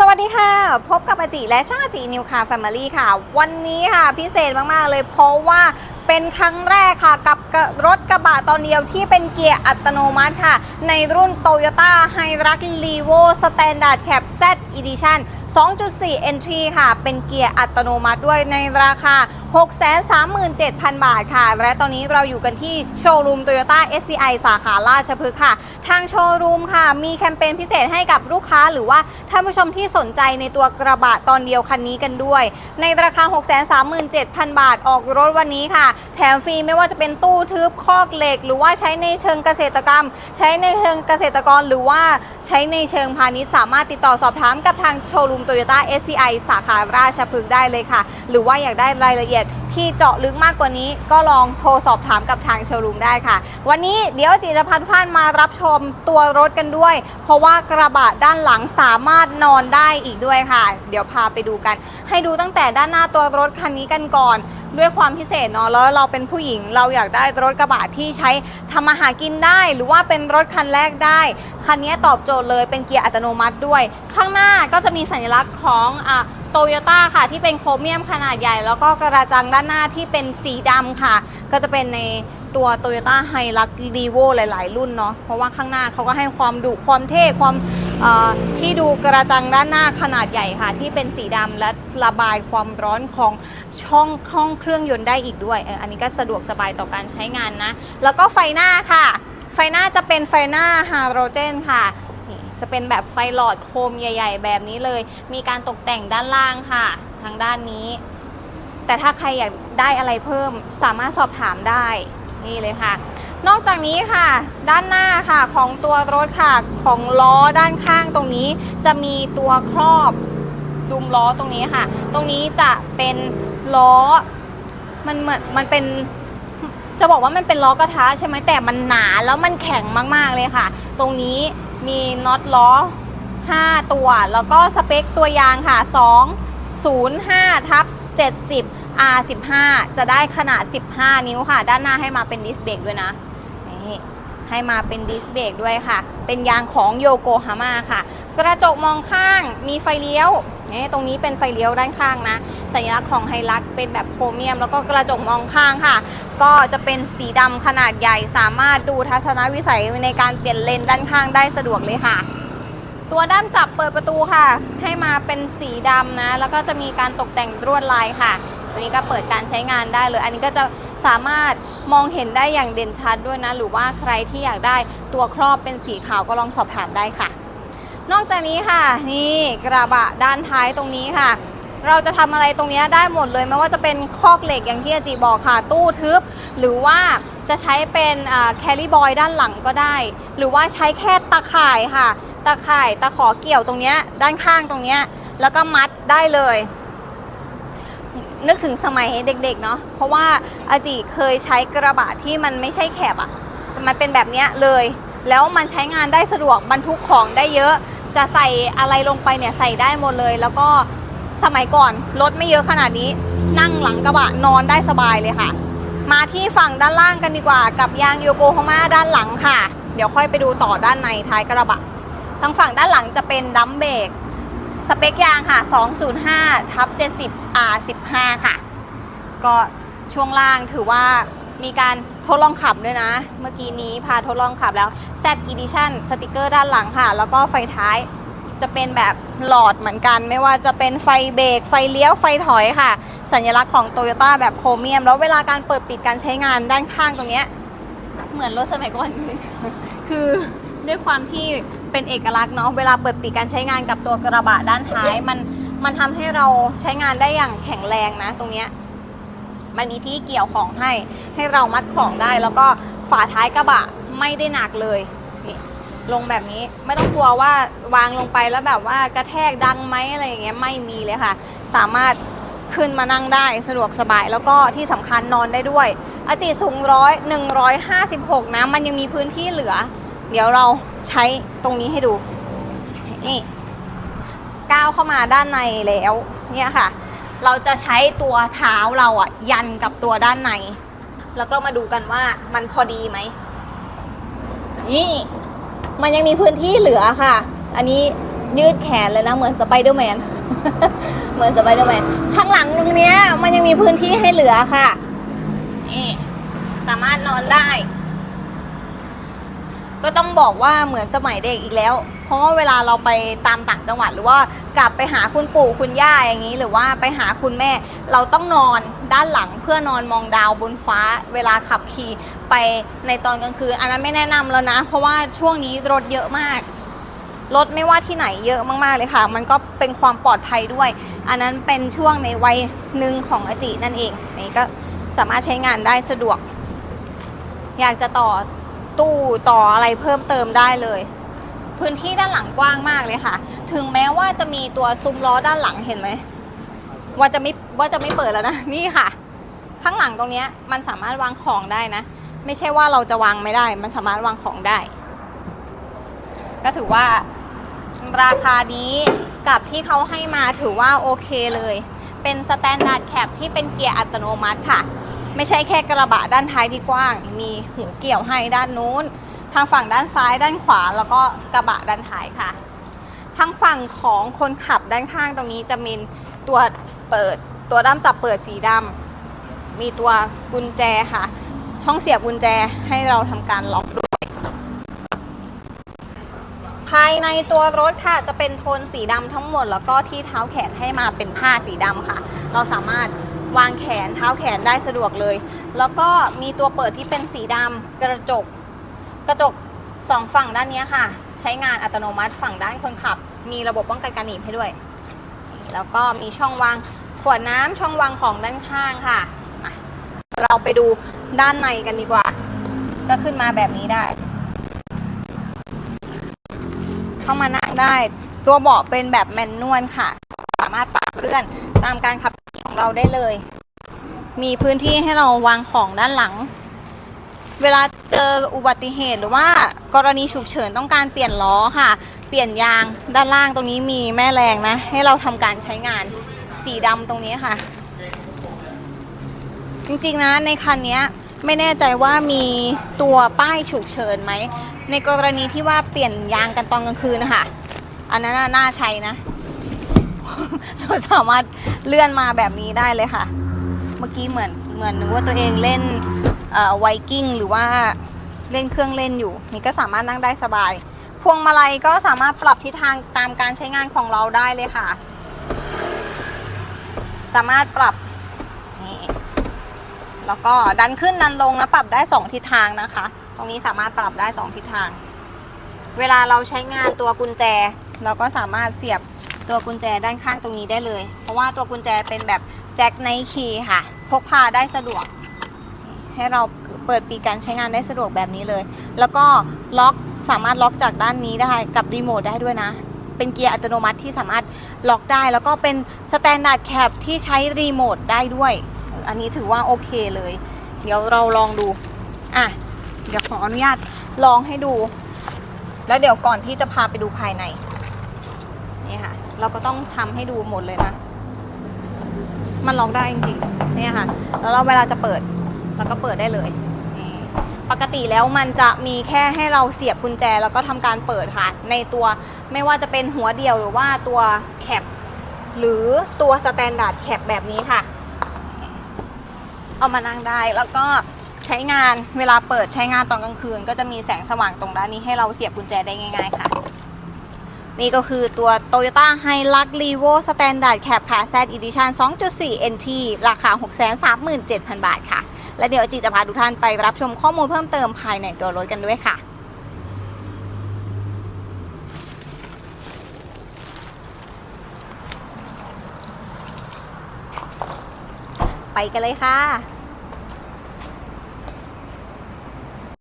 สวัสดีค่ะ พบกับอาจิและช่างอาจินิวคาแฟมิลี่ค่ะ วันนี้ค่ะพิเศษมาก ๆ เลยเพราะว่าเป็นครั้งแรกค่ะกับรถกระบะตอนเดียวที่เป็นเกียร์อัตโนมัติค่ะ ในรุ่น Toyota h i r u x l e v o Standard Cab Z Edition 2.4 Entry ค่ะ เป็นเกียร์อัตโนมัติด้วยในราคา637,000 บาทค่ะ และตอนนี้เราอยู่กันที่โชว์รูม Toyota SPI สาขาราชพฤกษ์ค่ะ ทางโชว์รูมค่ะ มีแคมเปญพิเศษให้กับลูกค้า หรือว่าท่านผู้ชมที่สนใจในตัวกระบะตอนเดียวคันนี้กันด้วย ในราคา 637,000 บาทออกรถวันนี้ค่ะ แถมฟรีไม่ว่าจะเป็นตู้ทึบคอกเหล็ก หรือว่าใช้ในเชิงเกษตรกรรม ใช้ในเชิงเกษตรกรหรือว่าใช้ในเชิงพาณิชย์สามารถติดต่อสอบถามกับทางโชว์รูม Toyota SPI สาขาราชพฤกษ์ได้เลยค่ะ หรือว่าอยากได้รายละเอียด ที่เจาะลึกมากกว่านี้ ก็ลองโทรสอบถามกับทางโชว์รูมได้ค่ะ วันนี้เดี๋ยวจีจะพาทุกท่านมารับชมตัวรถกันด้วย เพราะว่ากระบะด้านหลังสามารถนอนได้อีกด้วยค่ะ เดี๋ยวพาไปดูกัน ให้ดูตั้งแต่ด้านหน้าตัวรถคันนี้กันก่อนด้วยความพิเศษเนาะแล้วเราเป็นผู้หญิงเราอยากได้รถกระบะที่ใช้ทำมาหากินได้ หรือว่าเป็นรถคันแรกได้ คันนี้ตอบโจทย์เลยเป็นเกียร์อัตโนมัติด้วย ข้างหน้าก็จะมีสัญลักษณ์ของอะ โตโยต้าค่ะที่เป็นโครเมียมขนาดใหญ่ แล้วก็กระจังด้านหน้าที่เป็นสีดำค่ะ ก็จะเป็นในตัว Toyota h i l u x r e v o หลาย ๆ รุ่นเนาะเพราะว่าข้างหน้าเขาก็ให้ความดุความเท่ความที่ดูกระจังด้านหน้าขนาดใหญ่ค่ะ ที่เป็นสีดำและระบายความร้อนของช่องห้องเครื่องยนต์ได้อีกด้วย อันนี้ก็สะดวกสบายต่อการใช้งานนะ แล้วก็ไฟหน้าค่ะ ไฟหน้าจะเป็นไฟหน้าฮาโลเจนค่ะ จะเป็นแบบไฟหลอดโคมใหญ่ ๆ แบบนี้เลย มีการตกแต่งด้านล่างค่ะ ทางด้านนี้ แต่ถ้าใครอยากได้อะไรเพิ่มสามารถสอบถามได้นี่เลยค่ะ นอกจากนี้ค่ะ ด้านหน้าค่ะของตัวรถค่ะของล้อด้านข้างตรงนี้ จะมีตัวครอบดุมล้อตรงนี้ค่ะ ตรงนี้จะเป็นล้อมันเหมือนมันเป็นจะบอกว่ามันเป็นล้อกระทะใช่ไหมแต่มันหนาแล้วมันแข็งมากๆเลยค่ะ ตรงนี้ มีน็อตล้อ 5 ตัว แล้วก็สเปคตัวยางค่ะ 2 0 5ทับ70 R15 จะได้ขนาด 15 นิ้วค่ะ ด้านหน้าให้มาเป็นดิสเบรกด้วยนะ นี่ให้มาเป็นดิสเบรกด้วยค่ะ เป็นยางของโยโกฮาม่าค่ะ กระจกมองข้างมีไฟเลี้ยวนี่ตรงนี้เป็นไฟเลี้ยวด้านข้างนะ สัญลักษณ์ของไฮลักเป็นแบบโครเมียม แล้วก็กระจกมองข้างค่ะ ก็จะเป็นสีดำขนาดใหญ่สามารถดูทัศนวิสัยในการเปลี่ยนเลนด้านข้างได้สะดวกเลยค่ะ ตัวด้ามจับเปิดประตูค่ะ ให้มาเป็นสีดำนะ แล้วก็จะมีการตกแต่งลวดลายค่ะ ตัวนี้ก็เปิดการใช้งานได้เลย อันนี้ก็จะสามารถมองเห็นได้อย่างเด่นชัดด้วยนะ หรือว่าใครที่อยากได้ตัวครอบเป็นสีขาวก็ลองสอบถามได้ค่ะ นอกจากนี้ค่ะ นี่กระบะด้านท้ายตรงนี้ค่ะ เราจะทำอะไรตรงนี้ได้หมดเลยไม่ว่าจะเป็นคอกเหล็กอย่างที่อาจีบอกค่ะ ตู้ทึบ หรือว่าจะใช้เป็นแคลิบอยด้านหลังก็ได้ หรือว่าใช้แค่ตะข่ายค่ะ ตะข่ายตะขอเกี่ยวตรงนี้ด้านข้างตรงนี้แล้วก็มัดได้เลย นึกถึงสมัยเด็กๆเนาะเพราะว่าอาจีเคยใช้กระบะที่มันไม่ใช่แคบอะ่ะมันเป็นแบบนี้เลย แล้วมันใช้งานได้สะดวกบรรทุกของได้เยอะ จะใส่อะไรลงไปเนี่ยใส่ได้หมดเลย แล้วก็ สมัยก่อนรถไม่เยอะขนาดนี้ นั่งหลังกระบะนอนได้สบายเลยค่ะ มาที่ฝั่งด้านล่างกันดีกว่า กับยางโยโกฮาม่าด้านหลังค่ะ เดี๋ยวค่อยไปดูต่อด้านในท้ายกระบะทางฝั่งด้านหลังจะเป็นดัมเบรกสเปคยางค่ะ 205ทับ70 R15 ค่ะ ก็ช่วงล่างถือว่ามีการทดลองขับด้วยนะ เมื่อกี้นี้พาทดลองขับแล้ว Z Edition สติกเกอร์ด้านหลังค่ะ แล้วก็ไฟท้าย จะเป็นแบบหลอดเหมือนกัน ไม่ว่าจะเป็นไฟเบรกไฟเลี้ยวไฟถอยค่ะ สัญลักษณ์ของ Toyota แบบโครเมียม แล้วเวลาการเปิดปิดการใช้งานด้านข้างตรงเนี้ยเหมือนรถสมัยก่อนคือด้วยความที่เป็นเอกลักษณ์เนาะเวลาเปิดปิดการใช้งานกับตัวกระบะด้านท้ายมันมันทำให้เราใช้งานได้อย่างแข็งแรงนะ ตรงเนี้ยมันมีที่เกี่ยวของให้ให้เรามัดของได้ แล้วก็ฝาท้ายกระบะไม่ได้หนักเลยนี่ ลงแบบนี้ไม่ต้องกลัวว่าวางลงไปแล้วแบบว่ากระแทกดังไหมอะไรอย่างเงี้ยไม่มีเลยค่ะ สามารถขึ้นมานั่งได้สะดวกสบายแล้วก็ที่สำคัญนอนได้ด้วย อาจิสูงร้อยหนึ่งร้อยห้าสิบหกนะ มันยังมีพื้นที่เหลือ เดี๋ยวเราใช้ตรงนี้ให้ดู นี่ก้าวเข้ามาด้านในแล้วเนี่ยค่ะ เราจะใช้ตัวเท้าเราอะยันกับตัวด้านใน แล้วก็มาดูกันว่ามันพอดีไหมนี่ มันยังมีพื้นที่เหลือค่ะ อันนี้ยืดแขนเลยนะ เหมือนสไปเดอร์แมน เหมือนสไปเดอร์แมน ข้างหลังตรงนี้มันยังมีพื้นที่ให้เหลือค่ะนี่สามารถนอนได้ ก็ต้องบอกว่าเหมือนสมัยเด็กอีกแล้ว เพราะว่าเวลาเราไปตามต่างจังหวัด หรือว่ากลับไปหาคุณปู่คุณย่าอย่างนี้ หรือว่าไปหาคุณแม่ เราต้องนอน ด้านหลังเพื่อนอนมองดาวบนฟ้าเวลาขับขี่ไปในตอนกลางคืน อันนั้นไม่แนะนำแล้วนะ เพราะว่าช่วงนี้รถเยอะมากรถไม่ว่าที่ไหนเยอะมากๆเลยค่ะ มันก็เป็นความปลอดภัยด้วย อันนั้นเป็นช่วงในวัยหนึ่งของอจินั่นเองนี่ก็สามารถใช้งานได้สะดวก อยากจะต่อตู้ต่ออะไรเพิ่มเติมได้เลย พื้นที่ด้านหลังกว้างมากเลยค่ะ ถึงแม้ว่าจะมีตัวซุ้มล้อด้านหลังเห็นไหม ว่าจะไม่ว่าจะไม่เปิดแล้วนะนี่ค่ะ ข้างหลังตรงนี้มันสามารถวางของได้นะ ไม่ใช่ว่าเราจะวางไม่ได้ มันสามารถวางของได้ ก็ถือว่าราคานี้กับที่เขาให้มาถือว่าโอเคเลย เป็นสแตนดาร์ดแคปที่เป็นเกียร์อัตโนมัติค่ะ ไม่ใช่แค่กระบะด้านท้ายที่กว้าง มีหูเกี่ยวให้ด้านนู้น ทางฝั่งด้านซ้ายด้านขวา แล้วก็กระบะด้านท้ายค่ะ ทางฝั่งของคนขับด้านข้างตรงนี้จะมี ตัวเปิดตัวด้ามจับเปิดสีดำมีตัวกุญแจค่ะ ช่องเสียบกุญแจให้เราทำการล็อกด้วย ภายในตัวรถค่ะจะเป็นโทนสีดำทั้งหมด แล้วก็ที่เท้าแขนให้มาเป็นผ้าสีดำค่ะ เราสามารถวางแขนเท้าแขนได้สะดวกเลย แล้วก็มีตัวเปิดที่เป็นสีดำกระจก กระจกสองฝั่งด้านนี้ค่ะ ใช้งานอัตโนมัติฝั่งด้านคนขับ มีระบบป้องกันการหนีบให้ด้วย แล้วก็มีช่องวางขวดน้ำช่องวางของด้านข้างค่ะมาเราไปดูด้านในกันดีกว่า ก็ขึ้นมาแบบนี้ได้ เข้ามานั่งได้ ตัวเบาะเป็นแบบแมนนวลค่ะ สามารถปรับเลื่อนตามการขับขี่ของเราได้เลย มีพื้นที่ให้เราวางของด้านหลัง เวลาเจออุบัติเหตุหรือว่ากรณีฉุกเฉินต้องการเปลี่ยนล้อค่ะ เปลี่ยนยางด้านล่างตรงนี้มีแม่แรงนะ ให้เราทำการใช้งานสีดำตรงนี้ค่ะ จริงๆนะในคันนี้ไม่แน่ใจว่ามีตัวป้ายฉุกเฉินไหม ในกรณีที่ว่าเปลี่ยนยางกันตอนกลางคืนนะคะอันนั้นน่าใช้นะ เราสามารถเลื่อนมาแบบนี้ได้เลยค่ะ เมื่อกี้เหมือนเหมือนนึกว่าตัวเองเล่นไวกิ้งหรือว่าเล่นเครื่องเล่นอยู่ นี่ก็สามารถนั่งได้สบาย วงมาลัยก็สามารถปรับทิศทางตามการใช้งานของเราได้เลยค่ะ สามารถปรับนี่แล้วก็ดันขึ้นดันลงนะปรับได้ 2 ทิศทางนะคะ ตรงนี้สามารถปรับได้ 2 ทิศทาง เวลาเราใช้งานตัวกุญแจ เราก็สามารถเสียบตัวกุญแจด้านข้างตรงนี้ได้เลย เพราะว่าตัวกุญแจเป็นแบบแจ็คไนคีย์ค่ะ พกพาได้สะดวก ให้เราเปิดปีการใช้งานได้สะดวกแบบนี้เลย แล้วก็ล็อก สามารถล็อกจากด้านนี้ได้กับรีโมทได้ด้วยนะ เป็นเกียร์อัตโนมัติที่สามารถล็อกได้ แล้วก็เป็นสแตนดาร์ดแคปที่ใช้รีโมทได้ด้วย อันนี้ถือว่าโอเคเลย เดี๋ยวเราลองดู อะ เดี๋ยวขออนุญาตลองให้ดู แล้วเดี๋ยวก่อนที่จะพาไปดูภายใน นี่ค่ะ เราก็ต้องทำให้ดูหมดเลยนะ มันล็อกได้จริงๆ เนี่ยค่ะ แล้วเราเวลาจะเปิด เราก็เปิดได้เลย ปกติแล้วมันจะมีแค่ให้เราเสียบกุญแจแล้วก็ทำการเปิดค่ะ ในตัวไม่ว่าจะเป็นหัวเดียวหรือว่าตัวแคปหรือตัวสแตนดาร์ดแคปแบบนี้ค่ะ เอามานั่งได้แล้วก็ใช้งานเวลาเปิดใช้งานตอนกลางคืน ก็จะมีแสงสว่างตรงด้านนี้ให้เราเสียบกุญแจได้ง่าย ๆ ค่ะ นี่ก็คือตัว Toyota Hilux Revo Standard Cab Car Z Edition 2.4 NT ราคา 637,000 บาทค่ะ และเดี๋ยวจีจะพาทุกท่านไปรับชมข้อมูลเพิ่มเติมภายในตัวรถกันด้วยค่ะไปกันเลยค่ะ